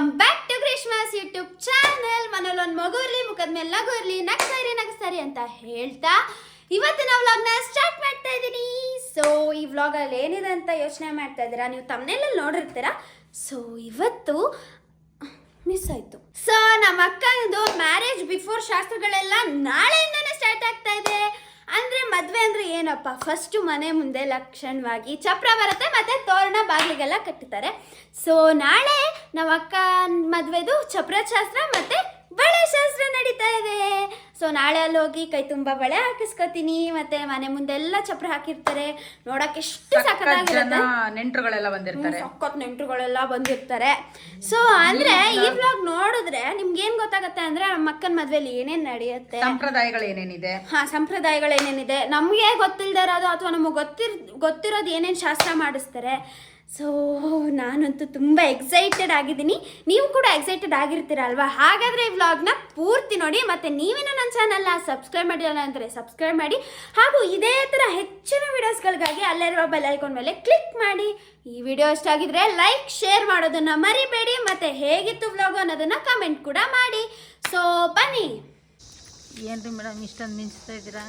Welcome back to Christmas YouTube channel ಮನೇಲಿ ಒಂದು ಮಗು ಇರಲಿ ಮುಖದ ಮೇಲೆ ನಗು ಇರಲಿ ನಗ್ಸಾರಿ ನಗ್ಸಾರಿ ಅಂತ ಹೇಳ್ತಾ ಇವತ್ತಿನ ವ್ಲಾಗ್ನ ಸ್ಟಾರ್ಟ್ ಮಾಡ್ತಾ ಇದ್ದೀನಿ. ಸೊ ಈ ವ್ಲಾಗಲ್ಲಿ ಏನಿದೆ ಅಂತ ಯೋಚನೆ ಮಾಡ್ತಾ ಇದ್ದೀರಾ? ನೀವು ತಮ್ಮನೆಲ್ಲ ನೋಡಿರ್ತೀರಾ? ಸೊ ಇವತ್ತು ಮಿಸ್ ಆಯ್ತು. ಸೊ ನಮ್ಮ ಅಕ್ಕಂದು ಮ್ಯಾರೇಜ್ ಬಿಫೋರ್ ಶಾಸ್ತ್ರಗಳೆಲ್ಲ ನಾಳೆಯಿಂದನೇ ಸ್ಟಾರ್ಟ್ ಆಗ್ತಾ ಇದೆ. ಅಂದ್ರೆ ಮದ್ವೆ ಅಂದ್ರೆ ಏನಪ್ಪ? ಫಸ್ಟ್ ಮನೆ ಮುಂದೆ ಲಕ್ಷಣವಾಗಿ ಚಪ್ರ ಬರುತ್ತೆ, ಮತ್ತೆ ತೋರಣ ಬಾಗಿಲಿಗೆಲ್ಲ ಕಟ್ಟುತ್ತಾರೆ ಸೊ ನಾಳೆ ನಮ್ಮ ಅಕ್ಕ ಮದ್ವೆದು ಚಪ್ರ ಶಾಸ್ತ್ರ ಮತ್ತೆ ಬಳೆ ಶಾಸ್ತ್ರ ನಡೀತಾ ಇದೆ. ಸೊ ನಾಳೆ ಅಲ್ಲಿ ಹೋಗಿ ಕೈ ತುಂಬಾ ಬಳೆ ಹಾಕಿಸ್ಕೊತೀನಿ. ಮತ್ತೆ ಮನೆ ಮುಂದೆ ಎಲ್ಲ ಚಪ್ರ ಹಾಕಿರ್ತಾರೆ. ನೋಡಕ್ಕೆ ಎಷ್ಟು ಸಖತ್ತಾಗಿರುತ್ತೆ. ನೆಂಟರುಗಳೆಲ್ಲ ಬಂದಿರ್ತಾರೆ. ಸಖತ್ ನೆಂಟರುಗಳೆಲ್ಲ ಬಂದಿರ್ತಾರೆ. ಸೊ ಅಂದ್ರೆ ಈ ವ್ಲಾಗ್ ನೋಡಿದ್ರೆ ನಿಮ್ಗೆ ಏನ್ ಗೊತ್ತಾಗತ್ತೆ ಅಂದ್ರೆ ನಮ್ಮ ಅಕ್ಕನ ಮದ್ವೆಲಿ ಏನೇನ್ ನಡೆಯುತ್ತೆ? ಸಂಪ್ರದಾಯಗಳು ಏನೇನಿದೆ? ಹಾ ಸಂಪ್ರದಾಯಗಳು ಏನೇನಿದೆ? ನಮ್ಗೆ ಗೊತ್ತಿಲ್ದೇ ಇರೋದು ಅಥವಾ ನಮಗೆ ಗೊತ್ತಿರ್ ಗೊತ್ತಿರೋದು ಏನೇನ್ ಶಾಸ್ತ್ರ ಮಾಡಿಸ್ತಾರೆ? ಸೊ ನಾನಂತೂ ತುಂಬ ಎಕ್ಸೈಟೆಡ್ ಆಗಿದ್ದೀನಿ. ನೀವು ಕೂಡ ಎಕ್ಸೈಟೆಡ್ ಆಗಿರ್ತೀರ ಅಲ್ವಾ ಹಾಗಾದರೆ ಈ ವ್ಲಾಗ್ನ ಪೂರ್ತಿ ನೋಡಿ, ಮತ್ತು ನೀವೇನೋ ನನ್ನ ಚಾನಲ್ನ ಸಬ್ಸ್ಕ್ರೈಬ್ ಮಾಡಿಲ್ಲ ಅಂದರೆ ಸಬ್ಸ್ಕ್ರೈಬ್ ಮಾಡಿ. ಹಾಗೂ ಇದೇ ಥರ ಹೆಚ್ಚಿನ ವೀಡಿಯೋಸ್ಗಳಿಗಾಗಿ ಅಲ್ಲಿರುವ ಬೆಲ್ ಐಕಾನ್ ಮೇಲೆ ಕ್ಲಿಕ್ ಮಾಡಿ. ಈ ವಿಡಿಯೋ ಇಷ್ಟ ಆಗಿದ್ರೆ ಲೈಕ್ ಶೇರ್ ಮಾಡೋದನ್ನು ಮರಿಬೇಡಿ, ಮತ್ತು ಹೇಗಿತ್ತು ವ್ಲಾಗ್ ಅನ್ನೋದನ್ನು ಕಮೆಂಟ್ ಕೂಡ ಮಾಡಿ. ಸೊ ಬನ್ನಿ. ಏನ್ರಿ ಮೇಡಮ್ ಇಷ್ಟೊಂದು ಮಿಂಚ್ತಾ ಇದ್ದೀರಾ?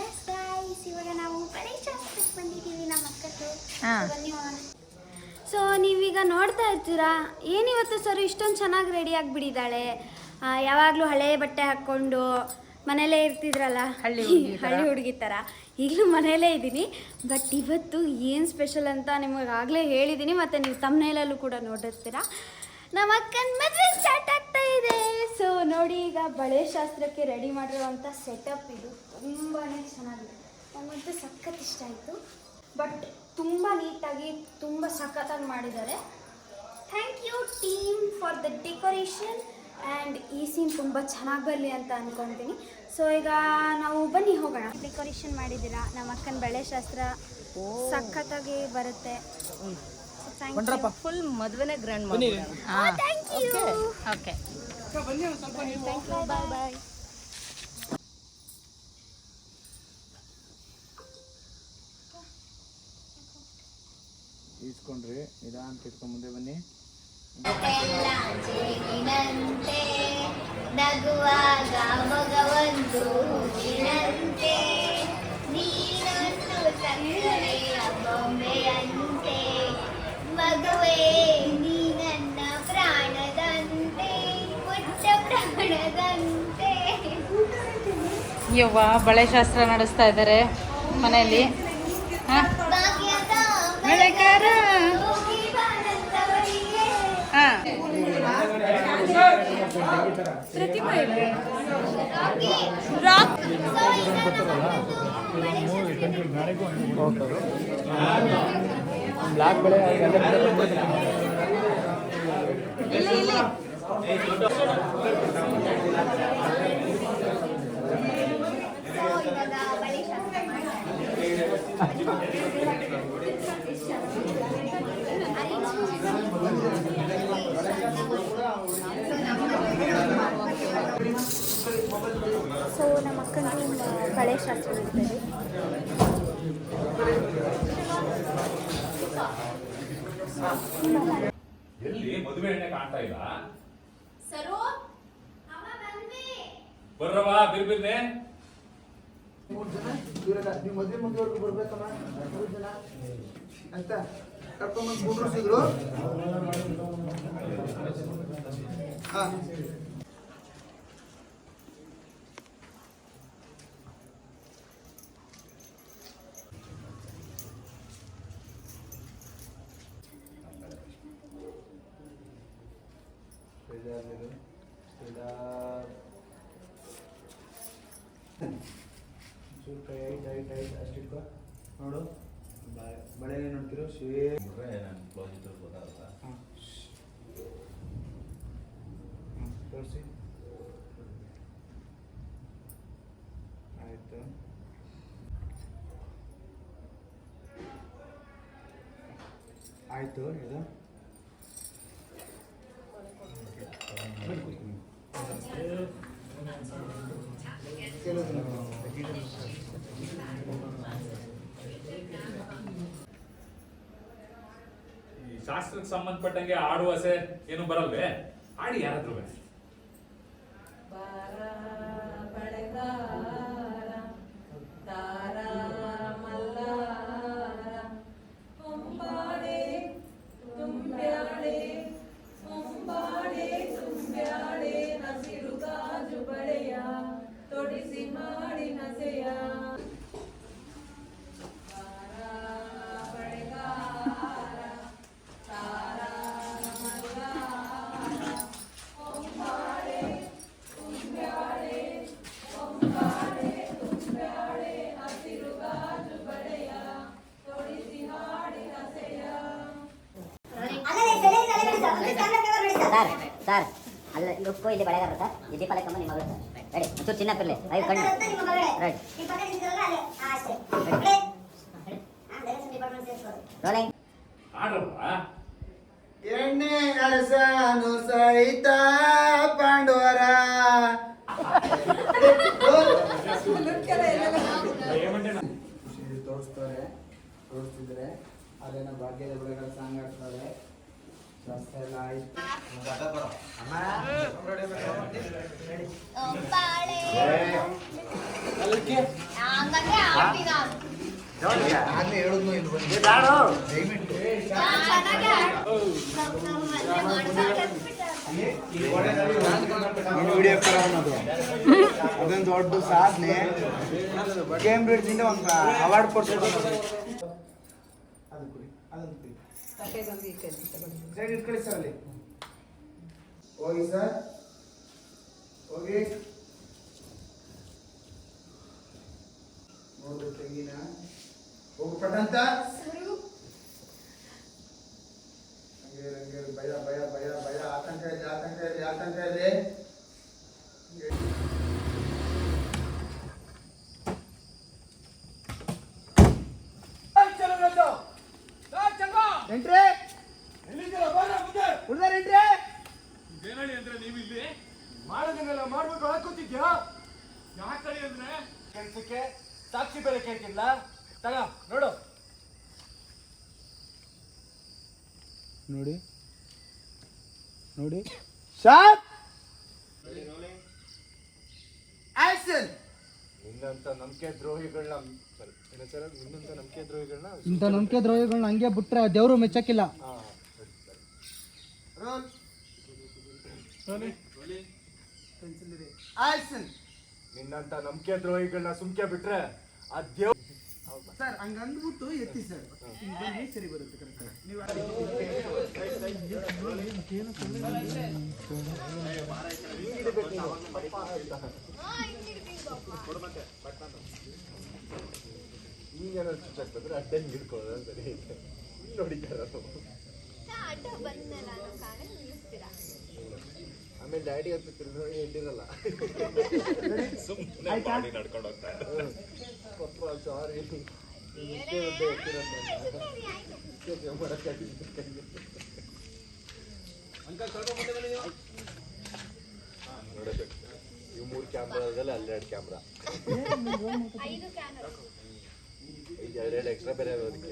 ಎಸ್ ಗೈಸ್ ಇವಾಗ ನಾವು ಬಳೆ ಬಂದಿದ್ದೀವಿ ನಮ್ಮ ಅಕ್ಕದ್ದು ಹಾ. ಬನ್ನಿ ಹೋಗೋಣ. ಸೊ ನೀವೀಗ ನೋಡ್ತಾ ಇರ್ತೀರಾ? ಏನಿವತ್ತು ಸರ್ ಇಷ್ಟೊಂದು ಚೆನ್ನಾಗಿ ರೆಡಿ ಆಗಿಬಿಟ್ಟಿದ್ದಾಳೆ? ಯಾವಾಗಲೂ ಹಳೆ ಬಟ್ಟೆ ಹಾಕ್ಕೊಂಡು ಮನೇಲೇ ಇರ್ತಿದ್ರಲ್ಲ? ಹಳ್ಳಿ ಹುಡ್ಗಿ ಹಳ್ಳಿ ಹುಡುಗಿ ಥರ ಈಗಲೂ ಮನೇಲೇ ಇದ್ದೀನಿ. ಬಟ್ ಇವತ್ತು ಏನು ಸ್ಪೆಷಲ್ ಅಂತ ನಿಮಗೆ ಆಗಲೇ ಹೇಳಿದ್ದೀನಿ. ಮತ್ತು ನೀವು ತಮ್ಮನೇಲಲ್ಲೂ ಕೂಡ ನೋಡಿರ್ತೀರಾ. ನಮ್ಮ ಅಕ್ಕನ ಮದುವೆ ಸ್ಟಾರ್ಟ್ ಆಗ್ತಾ ಇದೆ. ಸೊ ನೋಡಿ ಈಗ ಬಳೆ ಶಾಸ್ತ್ರಕ್ಕೆ ರೆಡಿ ಮಾಡಿರುವಂಥ ಸೆಟಪ್ ಇದು ತುಂಬಾ ಚೆನ್ನಾಗಿದೆ. ನನಗಂತೂ ಸಖತ್ ಇಷ್ಟ ಆಯಿತು. ಬಟ್ ತುಂಬ ನೀಟಾಗಿ ತುಂಬ ಸಖತ್ತಾಗಿ ಮಾಡಿದ್ದಾರೆ. Thank you team for the decoration and ಈ ಸೀನ್ ತುಂಬ ಚೆನ್ನಾಗಿ ಬರಲಿ ಅಂತ ಅಂದ್ಕೊತೀನಿ ಸೊ ಈಗ ನಾವು ಬನ್ನಿ ಹೋಗೋಣ. ಡೆಕೋರೇಷನ್ ಮಾಡಿದ್ದೀರಾ? ನಮ್ಮ ಅಕ್ಕನ ಬಳೆ ಶಾಸ್ತ್ರ ಸಖತ್ತಾಗಿ ಬರುತ್ತೆ. Thank full ಮದುವೆನೇ grand thank you okay thank you bye bye ಈಸ್ಕೊಂಡ್ರಿ ನಿಧಾನ ಇಟ್ಕೊಂಡ್ ಮುಂದೆ ಬನ್ನಿ ಜೇನಿನಂತೆ ನಗುವಾಗ ಮಗವೊಂದು ಹೂವಿನಂತೆ ನೀನೊಂದು ಸಕ್ಕರೆಯ ಬೊಂಬೆಯಂತೆ ಯವ್ವ ಬಳೆ ಶಾಸ್ತ್ರ ನಡೆಸ್ತಾ ಇದ್ದಾರೆ ಮನೆಯಲ್ಲಿ. ಹಾ? ಬ್ಲಾಕ್ ಬೆಳೆ ಇಲ್ಲಿ ಇಲ್ಲಿ ಸೊ ಇವಾಗ ಬಳಿ ಶಾಸ್ತ್ರ ಮಾಡ್ತಾರೆ ಸೊ ನಮ್ಮ ಅಕ್ಕಂದು ಬಳೆ ಶಾಸ್ತ್ರ ನಡೀತದೆ ಎಲ್ಲಿ ಮದುವೆ ಎಣ್ಣೆ ಕಾಣ್ತಾ ಇಲ್ಲ? ಸರು ಅಮ್ಮ ಬಂದ್ವಿ ಜನ? ಬಿರ್ಬಿರ್ನೆ ನೀವು ಮದುವೆ ಮುಗಿಯೋರ್ಗು ಬರ್ಬೇಕಮ್ಮ. ಮೂರು ಜನ? ಆಯ್ತಾ? ಕರ್ಕೊಂಬಂದು Thank ಹಾ. ಕೈ ಐಟ್ ಐಟ್ ಐಟ್ ಅಷ್ಟಿಟ್ಕೋ ನೋಡು ಬಳೆ ಏನ್ ನೋಡ್ತಿರೋ ಶಿವೇ ಹಾಂ. ತೋರಿಸಿ. ಆಯಿತು. ಆಯಿತು ಇದು. ಶಾಸ್ತ್ರಕ್ಕೆ ಸಂಬಂಧಪಟ್ಟಂಗೆ ಆಡುವಸೆ ಏನು ಬರಲ್ವೇ? ಆಡಿ ಯಾರಾದ್ರೂ ಮಾಡಿ ನಸೆಯ. ಸರ್ ಅಲ್ಲ ಉಪ್ಪು ಇಲ್ಲಿ ಬಳೆಗಾರ ಸರ್ ಈ ಕಂಬ ನಿಮ್ಮ ಮಗಳು ಸರ್. ರೆಡಿ. ಒಂಚೂರು ಚಿನ್ನ ಪಿರ್ಲೆ ಐದು ಕಣ್ಣು. Right rolling. ಎಣ್ಣೆ ಅರಸನು ಸಹಿತ ಪಾಂಡವರ. ತೋರಿಸ್ತಾರೆ ತೋರಿಸ್ತಿದ್ರೆ. ಅದೇನೋ ಭಾಗ್ಯದ ಬೆಳೆಗಳ ಸಾಂಗ್ ಆಡ್ತಾರೆ ಅದೊಂದು ದೊಡ್ಡ ಸಾಧನೆ. ಕೇಂಬ್ರಿಡ್ಜ್ ಇಂದ ಒಂದು ಅವಾರ್ಡ್ ಕೊಡ್ಸೋದು. ಕುಡಿ ಸೈಡ್ ಇಟ್ಕೊಳ್ಳಿ ಸರ್ ಅಲ್ಲಿ. ಹೋಗಿ ಸರ್. ಹೋಗಿ. ನೋಡು ತೆಂಗಿನ? ಹೋಗು ಪಟಂತ ಸಾಕ್ಷಿ ಬೇರೆ ಕೇಳ್ತಿಲ್ಲ ತಗ ನೋಡು. ನೋಡಿ. ನೋಡಿ. ಶಾಪ್ ಆಕ್ಷನ್ ನಿನ್ನಂತ ನಂಬಿಕೆ ದ್ರೋಹಿಗಳನ್ನ ನಿನ್ನಂತ ನಂಬಿಕೆ ದ್ರೋಹಿಗಳನ್ನ ಇಂಥ ನಂಬಿಕೆ ದ್ರೋಹಿಗಳನ್ನ ಹಂಗೆ ಬಿಟ್ರೆ ದೇವರು ಮೆಚ್ಚಕ್ಕಿಲ್ಲ. ಆಕ್ಷನ್ ನಿನ್ನಂತ ನಂಬಿಕೆ ದ್ರೋಹಿಗಳನ್ನ ಸುಮ್ಕೆ ಬಿಟ್ರೆ ಆ ದೇವ್ ಸರ್ ಹಂಗ ಅಂದ್ಬಿಟ್ಟು ಎತ್ತಿ ಸರ್. ಬನ್ನಿ ಸರಿ ಬರುತ್ತೆ ಕರೆಕ್ಟ್ ನೀವು ಈಗೇನಾದ್ರು ಚುಚ್ಚಾಕ್ತಂದ್ರೆ ಅಡ್ಡಂಗೆ ಹಿಡ್ಕೊಳ್ಳೋದು ಸರಿ ನೋಡಿದ್ದಾರ ಆಮೇಲೆ ಡ್ಯಾಡಿ ಅಂತ ತಿರುಗಿ ಎಲ್ಲಿರಲ್ಲ. ಸುಮ್ಮನೆ ಮಾಡಿ ನಡ್ಕೊಂಡು ಹೋಗ್ತಾ ಇದ್ದಾರೆ. ಪಪ್ಪ ಸಾರಿ ನೋಡಬೇಕು. ಇವು ಮೂರು ಕ್ಯಾಮ್ರಾದಲ್ಲಿ ಅಲ್ಲೆರಡು ಕ್ಯಾಮ್ರಾ ಈಗ ಎರಡೆರಡು ಎಕ್ಸ್ಟ್ರಾ ಬೇರೆ ಇರೋದು ಅದಕ್ಕೆ.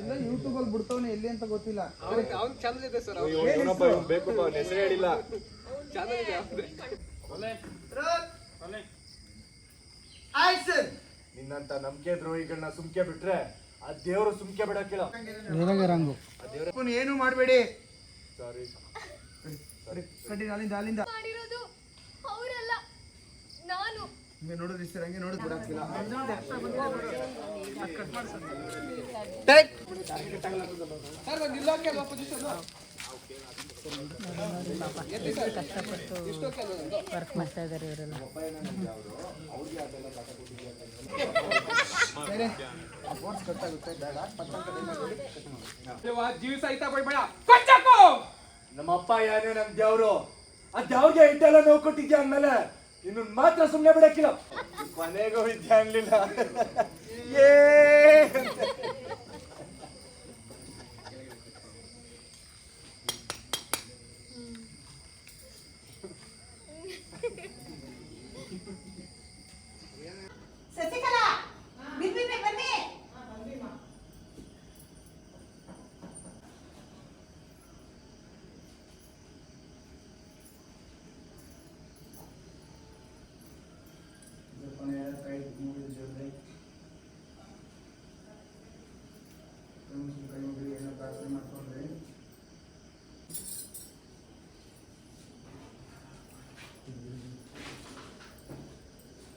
ಎಲ್ಲ ಯೂಟ್ಯೂಬ್ ಅಲ್ಲಿ ಬಿಡ್ತವನೆ ಎಲ್ಲಿ ಅಂತ ಗೊತ್ತಿಲ್ಲ. ಇವ್ನು ಬೇಕು ಅವ್ನ ಹೆಸರು ಹೇಳಿಲ್ಲ. ಆಕ್ಷನ್ ನಿನ್ನಂತ ನಂಬಿಕೆ ದ್ರೋಹಿಗಳನ್ನ ಸುಮ್ಕೆ ಬಿಟ್ರೆ ಆ ದೇವರು ಸುಮ್ಕೆ ಬಿಡಕ್ಕಿಲ್ಲ ಕೇಳು. ರಂಗು. ಏನು ಮಾಡಬೇಡಿ. ಸಾರಿ ಸರಿ ಅಲ್ಲಿಂದ ಅಲ್ಲಿಂದ. ಹಂಗೆ ನೋಡಿದ್ರಿ ಸರ್ ಹಂಗೆ ನೋಡಿದ್ ಬಿಡಕ್ಕಿಲ್ಲ ವರ್ಕ್ ಮಾಡ್ತಾ ಇದ್ದಾರೆ ಇವರೆಲ್ಲ. ಫೋರ್ಸ್ ಗೊತ್ತಾಗುತ್ತೆ ಬೇಡ. ಪಕ್ಕದ ಕಡೆ ನಮ್ಮ ಅಪ್ಪ ಯಾರೇ? ನಮ್ ದೇವ್ರು. ಆ ದೇವ್ರಿಗೆ ಇಟ್ಟೆಲ್ಲ ನೋವು ಕೊಟ್ಟಿದ್ಯಾ ಅಂದ್ಮೇಲೆ? ಇನ್ನು ಮಾತ್ರ ಸುಮ್ಮನೆ ಬಿಡಕ್ಕಿಲ್ಲ. ಕೊನೆಗೂ ವಿದ್ಯೆ ಅನ್ಲಿಲ್ಲ ಏ!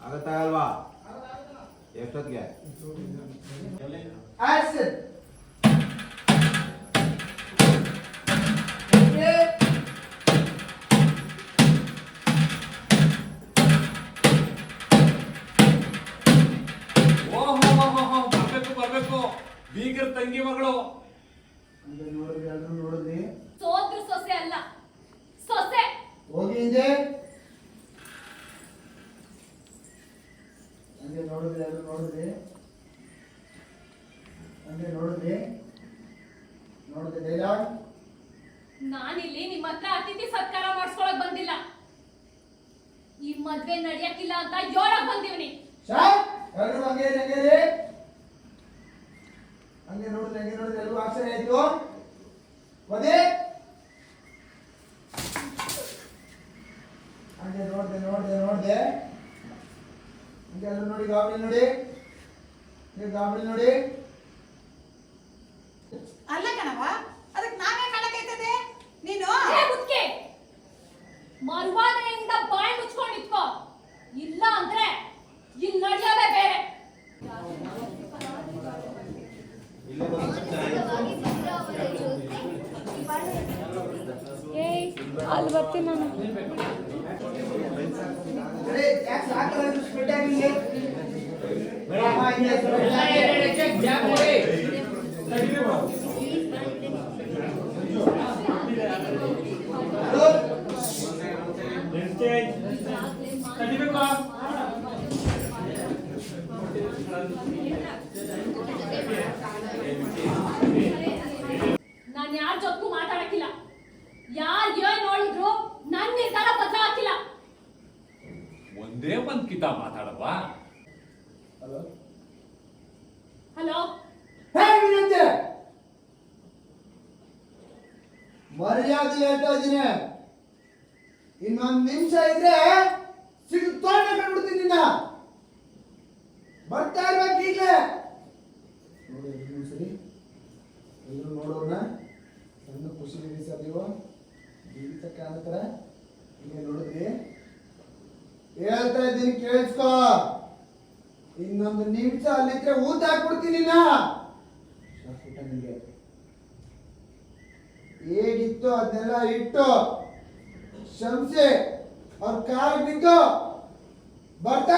ಆಗತ್ತಾಗಲ್ವಾ ಎಷ್ಟೊತ್ತಿಗೆ? ಓಹೋ ಬರ್ಬೇಕು ಬರ್ಬೇಕು. ಬೀಗರ ತಂಗಿ ಮಗಳು. ನೋಡಿದ್ರಿ ಎಲ್ಲರೂ ನೋಡಿದ್ರಿ? ಸೋದ್ರ ಸೊಸೆ ಅಲ್ಲ. ಸೊಸೆ. ಹೋಗಿ ಹಿಂದೆ. ಹಂಗೆ ನೋಡಿದ್ರೆ ಅದು ನೋಡಿದ್ರೆ. ಹಂಗೆ ನೋಡಿದ್ರೆ. ನೋಡಿದ್ರೆ ಡೈಲಾಗ್ ನಾನಿಲ್ಲಿ ನಿಮ್ಮ ಹತ್ರ ಅತಿಥಿ ಸತ್ಕಾರ ಮಾಡಿಸ್ಕೊಳಕ್ ಬಂದಿಲ್ಲ. ಈ ಮದ್ವೆ ನಡೆಯಕ್ಕಿಲ್ಲ ಅಂತ ಜೋರಾಗಿ ಬಂದಿವ್ನಿ. ಸರ್ ಎಲ್ಲರೂ ಹಂಗೆ ಹಂಗೆ. ಹಂಗೆ ನೋಡಿದ್ರಿ ಹಂಗೆ ನೋಡಿದ್ರಿ ಎಲ್ಲರೂ ಆಶ್ಚರ್ಯ ಆಯ್ತು. ಒದೇ ಹಂಗೆ ನೋಡಿದೆ ನೋಡ್ದೆ ನೋಡ್ದೆ. ಎಲ್ಲರೂ ನೋಡಿ ಗಾಬಳಿ ನೋಡಿ. ಗಾಬರಿ ನೋಡಿ. ಅಲ್ಲ ಕಣವ ಅದಕ್ಕೆ ನಾವೇ ಕಾಣಕೈತದೆ ನೀನು ಮುಖ್ಯ ಮರ್ವಾದೆಯಿಂದ ಬಾಯಿ ಮುಚ್ಕೊಂಡು ಇಟ್ಕೋ ಇಲ್ಲ ಅಂದ್ರೆ ಇಲ್ಲಿ ನಡೆಯೋದೇ ಬೇರೆ ಅಲ್ಲಿ ಬರ್ತೀನಿ ನಾನು ಅರೆ, ಯಾಕ್ ಸಾಕಲ್ಲ ಇದು ಸ್ಪ್ರೆಡ್ ಆಗಿಲ್ಲ? ಬೇಡಮ್ಮ, ಹಿಂಗೆ ಸ್ಪ್ರೆಡ್ ಆಗಿ. ಹಲೋ? ನಾನ್ ಯಾರ ಜೊತೆಗೂ ಮಾತಾಡಕ್ಕಿಲ್ಲ. ಯಾರ್ ಏನ್ ನೋಡಿದ್ರು ನನ್ ನಿರ್ಧಾರ ಬದಲಾಗಿಲ್ಲ ಒಂದೇ ಒಂದ್ ಕಿತ ಮಾತಾಡಲ್ವಾ ಹಲೋ? ಹಲೋ? ಹೇ, ವಿನಂತಿ! ಮರ್ಯಾದೆ ಹೇಳ್ತಾ ಇದ್ದೀನಿ. ಇನ್ನೊಂದು ನಿಮಿಷ ಇದ್ರೆ ಸಿಗು ತೋಟ ಕಂಡ್ಬಿಡ್ತೀನಿ ನಿನ್ನ. ಬರ್ತಾ ಇರ್ಬೇಕು ಈಗಲೇ. ನೋಡಿ ಸರಿ ಎಲ್ಲರೂ ನೋಡೋಣ ಸಣ್ಣ ಖುಷಿ ಸರ್ ನೀವು. ಜೀವಿತಕ್ಕೆ ಥರ ಹಿಂಗೆ ನೋಡಿದ್ರಿ. ಹೇಳ್ತಾ ಇದ್ದೀನಿ ಕೇಳಿಸ್ಕೋ. ಇನ್ನೊಂದು ನಿಮಿಷ ಅಲ್ಲಿದ್ರೆ ಊಟ ಹಾಕ್ಬಿಡ್ತೀನಿ ನಾ ಶಾಶ್ವತ ನಿಂಗೆ. ಹೇಗಿತ್ತು ಅದನ್ನೆಲ್ಲ ಇಟ್ಟು ಶಂಸೆ ಅವ್ರ ಕಾಲ್ ಬಿದ್ದು ಬರ್ತಾ